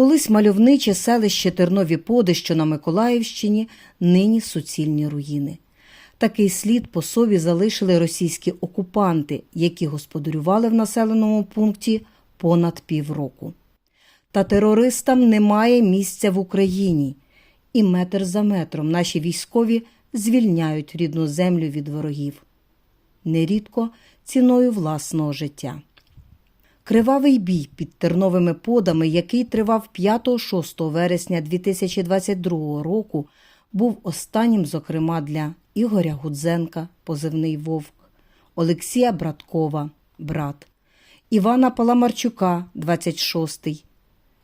Колись мальовниче селище Тернові Поди, що на Миколаївщині, нині суцільні руїни. Такий слід по собі залишили російські окупанти, які господарювали в населеному пункті понад півроку. Та терористам немає місця в Україні, і метр за метром наші військові звільняють рідну землю від ворогів. Нерідко ціною власного життя. Кривавий бій під терновими подами, який тривав 5-6 вересня 2022 року, був останнім, зокрема, для Ігоря Гудзенка, позивний Вовк, Олексія Браткова, брат, Івана Паламарчука, 26-й,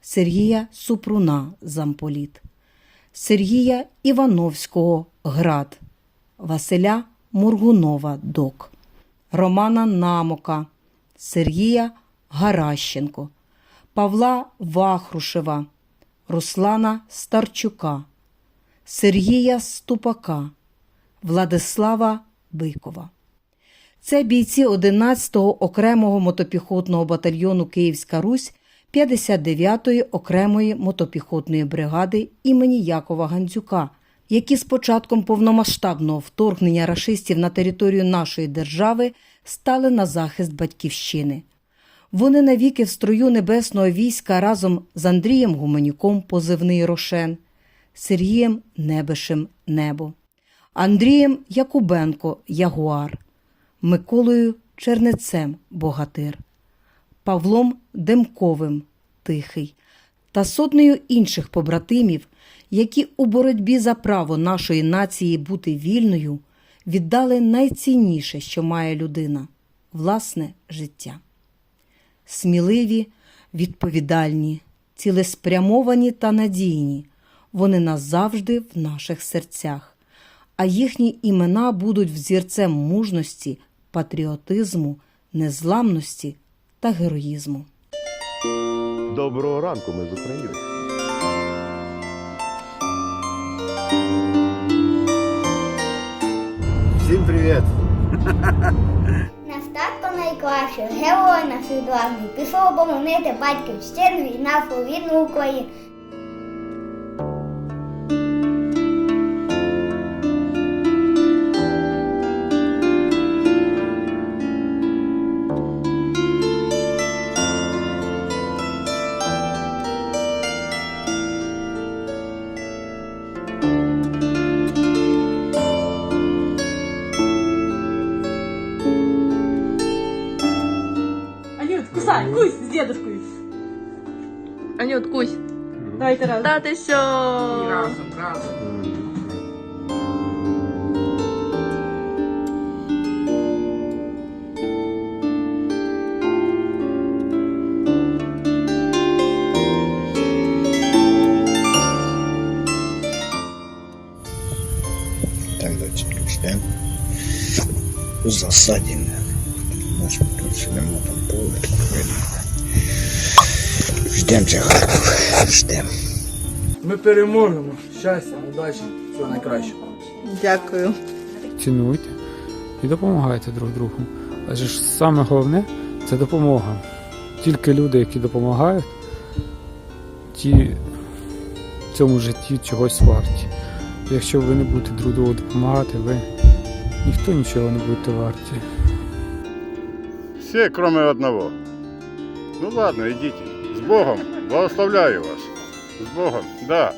Сергія Супруна, замполіт, Сергія Івановського, град, Василя Мургунова, док, Романа Намока, Сергія Гаращенко, Павла Вахрушева, Руслана Старчука, Сергія Ступака, Владислава Бикова. Це бійці 11-го окремого мотопіхотного батальйону Київська Русь 59-ї окремої мотопіхотної бригади імені Якова Гандзюка, які з початком повномасштабного вторгнення рашистів на територію нашої держави стали на захист батьківщини. Вони навіки в строю небесного війська разом з Андрієм Гуменюком, позивний Рошен, Сергієм Небешем Небо, Андрієм Якубенко Ягуар, Миколою Чернецем Богатир, Павлом Демковим Тихий та сотнею інших побратимів, які у боротьбі за право нашої нації бути вільною віддали найцінніше, що має людина власне життя сміливі, відповідальні, цілеспрямовані та надійні. Вони назавжди в наших серцях, а їхні імена будуть взірцем мужності, патріотизму, незламності та героїзму. Доброго ранку, ми з України. Всім привіт! Найкраще, герой наш відважний, пішов оборонити батьківщину і нашу рідну Україну. Давай, кусь с дедушкой. Анют, кусь. Ну. Давайте раз. Да ты все. Разом. Так, давайте включаем. Засадина. Наш тут ще нема там поле. Ждем цього. Ждем. Ми переможемо. Щастя, удачі, всього найкращого. Дякую. цінуйте і допомагайте друг другу. Адже ж саме головне це допомога. Тільки люди, які допомагають, ті в цьому житті чогось варті. Якщо ви не будете друг другу допомагати, ви ніхто нічого не будете варті. Все, кроме одного. Ну ладно, идите. С Богом. Благословляю вас. С Богом, да.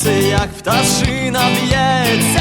серце, як пташина б'ється.